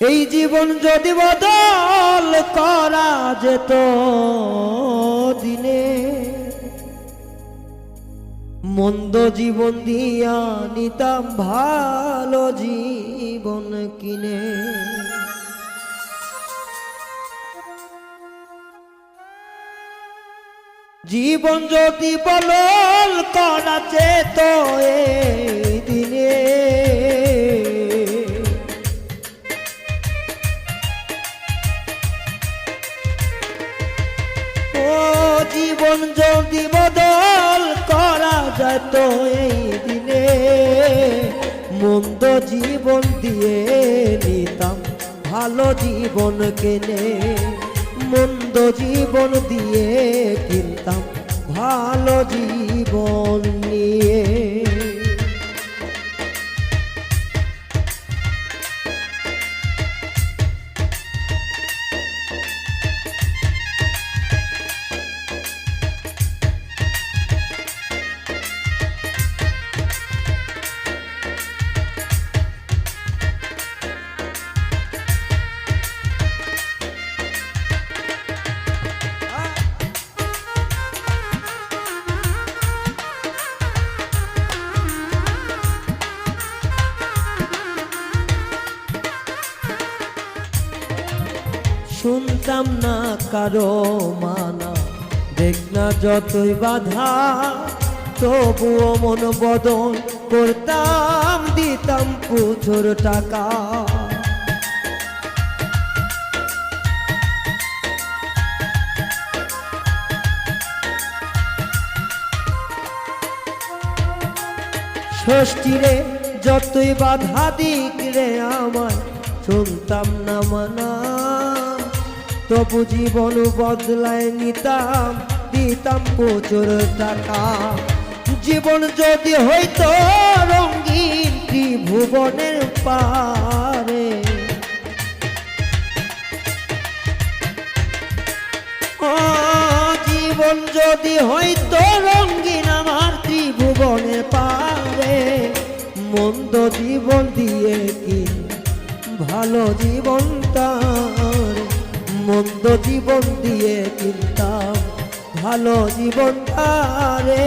এই জীবন যদি বদল করা যেত দিনে, মন্দ জীবন দিয়া নিতাম ভালো জীবন কিনে। জীবন যদি বলল করা যেত এই যেত এই দিনে মন্দ জীবন দিয়ে নিতাম, ভালো জীবন কেনে। মন্দ জীবন দিয়ে কিনতাম ভালো জীবন নিয়ে। শুনতাম না কারও মানা। দেখ না যতই বাধা, তবুও মন বদল করতাম, দিতাম প্রচুর টাকা। ষষ্ঠীরে যতই বাধা দিক রে আমার শুনতাম না মানা। তবু জীবন বদলায় নিতাম, দিতাম প্রচুর টাকা। জীবন যদি হইতো রঙিন ত্রিভুবনের পারে। জীবন যদি হইতো রঙিন আমার ত্রিভুবনে পারে। মন্দ জীবন দিয়ে কি ভালো জীবন তার মন্দ জীবন দিয়ে চিন্তা ভালো জীবন তারে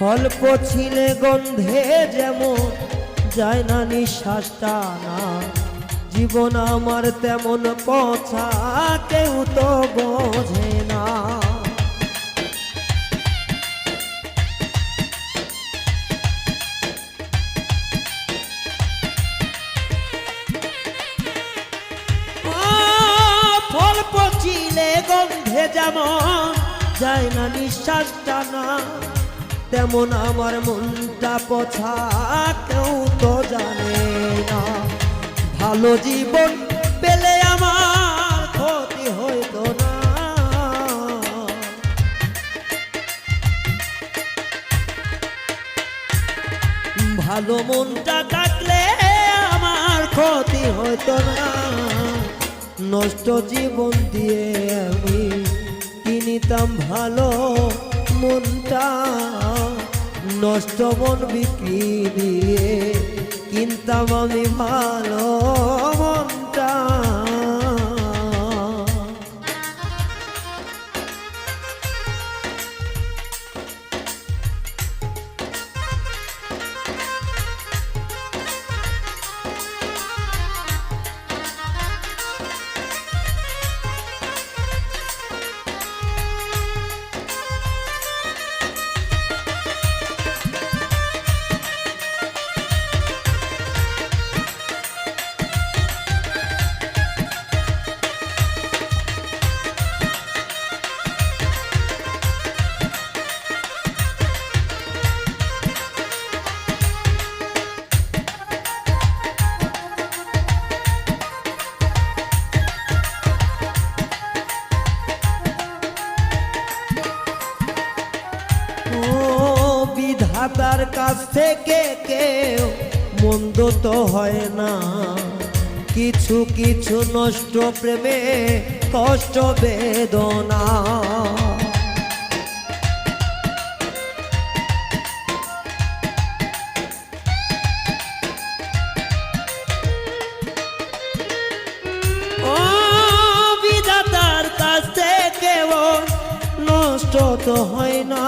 ফল পছিলে গন্ধে যেমন, যায় না নিঃশ্বাসটা না জীবন আমার তেমন পছা কেউ তো বোঝে না। গন্ধে যেমন, যায় না নিঃশ্বাসটা না তেমন আমার মনটা পছা, কেউ তো জানে না। ভালো জীবন পেলে আমার ক্ষতি হইতো না। ভালো মনটা থাকলে আমার ক্ষতি হতো না। নষ্ট জীবন দিয়ে আমি কিনিতাম ভালো মনটা। নষ্ট মন বিক্রি দিয়ে কিনতাম আমি ভালো বিধাতার কাছ থেকে কেউ মন্দ তো হয় না। কিছু কিছু নষ্ট প্রেমে, কষ্ট বেদনা। কাছ থেকে নষ্ট তো হয় না।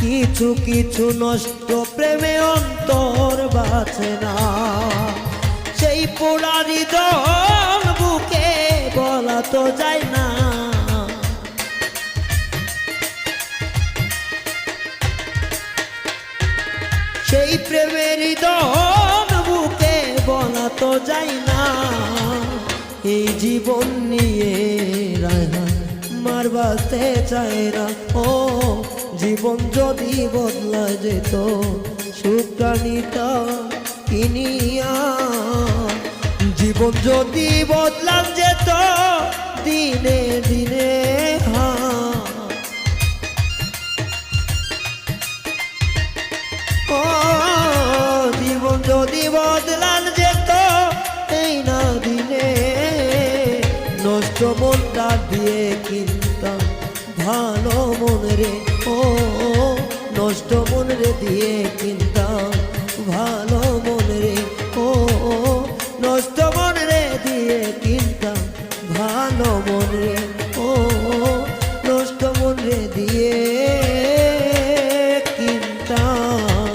কিছু কিছু নষ্ট প্রেমে অন্তর বাঁচে না। সেই পোড়ারি দল বুকে বলা তো যায় না। সেই প্রেমের দন বুকে বলা তো যায় না। এই জীবন নিয়ে রায়না মার বাঁচতে চায় না। ও জীবন যদি বদলা যেত নিতা কিনিয়া। জীবন যদি বদলাম যেত, দিনে দিনে জীবন যেত দিনে। নষ্ট দিয়ে কিনতাম। ভালো মন রে ও, নষ্ট মন রে দিয়ে কিনতাম ভালো মন রে ও, নষ্ট মন রে দিয়ে কিনতাম ভালো মন রে ও, নষ্ট মন রে দিয়ে কিনতাম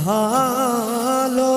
ভালো